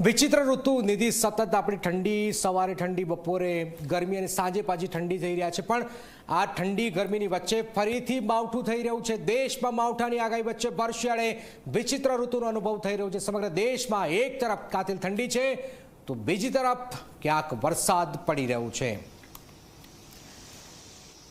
વિચિત્ર ઋતુ, નિધિ સતત આપણી ઠંડી, સવારે ઠંડી, બપોરે ગરમી અને સાંજે પાછી ઠંડી થઈ રહ્યા છે. પણ આ ઠંડી ગરમીની વચ્ચે ફરીથી માવઠું થઈ રહ્યું છે. દેશમાં માવઠાની આગાહી વચ્ચે ભર વિચિત્ર ઋતુનો અનુભવ થઈ રહ્યો છે. સમગ્ર દેશમાં એક તરફ કાતિલ ઠંડી છે, તો બીજી તરફ ક્યાંક વરસાદ પડી રહ્યો છે.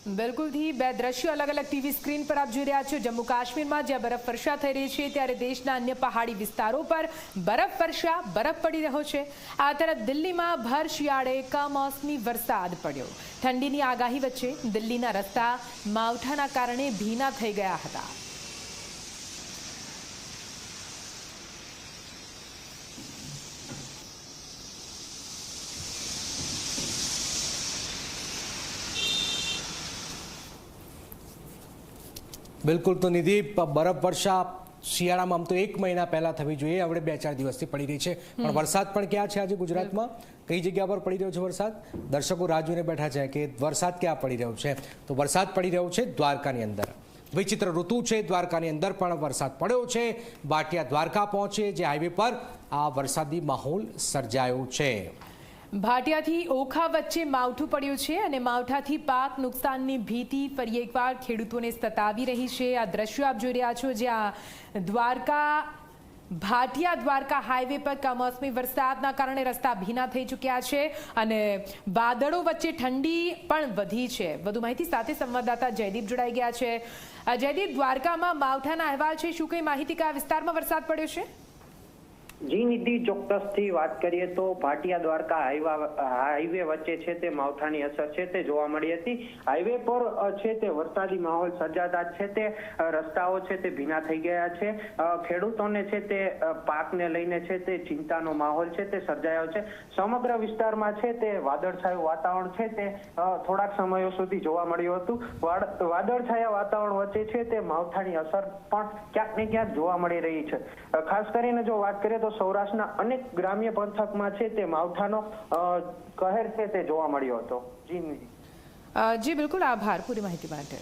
બિલકુલથી બે દ્રશ્યો અલગ અલગ ટીવી સ્ક્રીન પર આપ જોઈ રહ્યા છો. જમ્મુ કાશ્મીરમાં જ્યાં બરફ વર્ષા થઈ રહી છે, ત્યારે દેશના અન્ય પહાડી વિસ્તારો પર બરફ વર્ષા, બરફ પડી રહ્યો છે. આ તરફ દિલ્હીમાં ભર શિયાળે કમોસમી વરસાદ પડ્યો. ઠંડીની આગાહી વચ્ચે દિલ્હીના રસ્તા માવઠાના કારણે ભીના થઈ ગયા હતા. બિલકુલ તો નિધિ બરફ વર્ષા શિયાળામાં આમ તો એક મહિના પહેલા થવી જોઈએ. હવે બે ચાર દિવસથી પડી રહી છે. પણ વરસાદ પણ ક્યાં છે આજે ગુજરાતમાં? કઈ જગ્યા પર પડી રહ્યો છે વરસાદ? દર્શકો રાહ જોઈને બેઠા છે કે વરસાદ ક્યાં પડી રહ્યો છે. તો વરસાદ પડી રહ્યો છે દ્વારકાની અંદર. વિચિત્ર ઋતુ છે દ્વારકાની અંદર પણ વરસાદ પડ્યો છે. બાટિયા દ્વારકા પહોંચે જે હાઈવે પર આ વરસાદી માહોલ સર્જાયો છે. ભાટિયાથી ઓખા વચ્ચે માવઠું પડ્યું છે અને માવઠાથી પાક નુકસાનની ભીતિ ફરી એકવાર ખેડૂતોને સતાવી રહી છે. આ દ્રશ્યો આપ જોઈ રહ્યા છો જ્યાં દ્વારકા, ભાટિયા દ્વારકા હાઈવે પર કમોસમી વરસાદના કારણે રસ્તા ભીના થઈ ચૂક્યા છે અને વાદળો વચ્ચે ઠંડી પણ વધી છે. વધુ માહિતી સાથે સંવાદદાતા જયદીપ જોડાઈ ગયા છે. જયદીપ, દ્વારકામાં માવઠાના અહેવાલ છે. શું કઈ માહિતી, કયા વિસ્તારમાં વરસાદ પડ્યો છે? જી નિધિ ચોક્કસથી વાત કરીએ તો ભાટિયા દ્વારકા હાઈવા હાઈવે વચ્ચે છે તે માવઠાની અસર છે તે જોવા મળી હતી. હાઈવે પર છે તે વરસાદી માહોલ સર્જાતા છે તે રસ્તાઓ છે તે ભીના થઈ ગયા છે. ખેડૂતોને છે તે પાકને લઈને છે તે ચિંતાનો માહોલ છે તે સર્જાયો છે. સમગ્ર વિસ્તારમાં છે તે વાદળછાયું વાતાવરણ છે તે થોડાક સમયો સુધી જોવા મળ્યું હતું. વાદળછાયા વાતાવરણ વચ્ચે છે તે માવઠાની અસર પણ ક્યાંક ને ક્યાંક જોવા મળી રહી છે. ખાસ કરીને જો વાત કરીએ તો સૌરાષ્ટ્રના અનેક ગ્રામ્ય પંથકમાં છે તે માવઠાનો કહેર છે તે જોવા મળ્યો હતો. જી જી, બિલકુલ આભાર. પૂરી માહિતી માટે.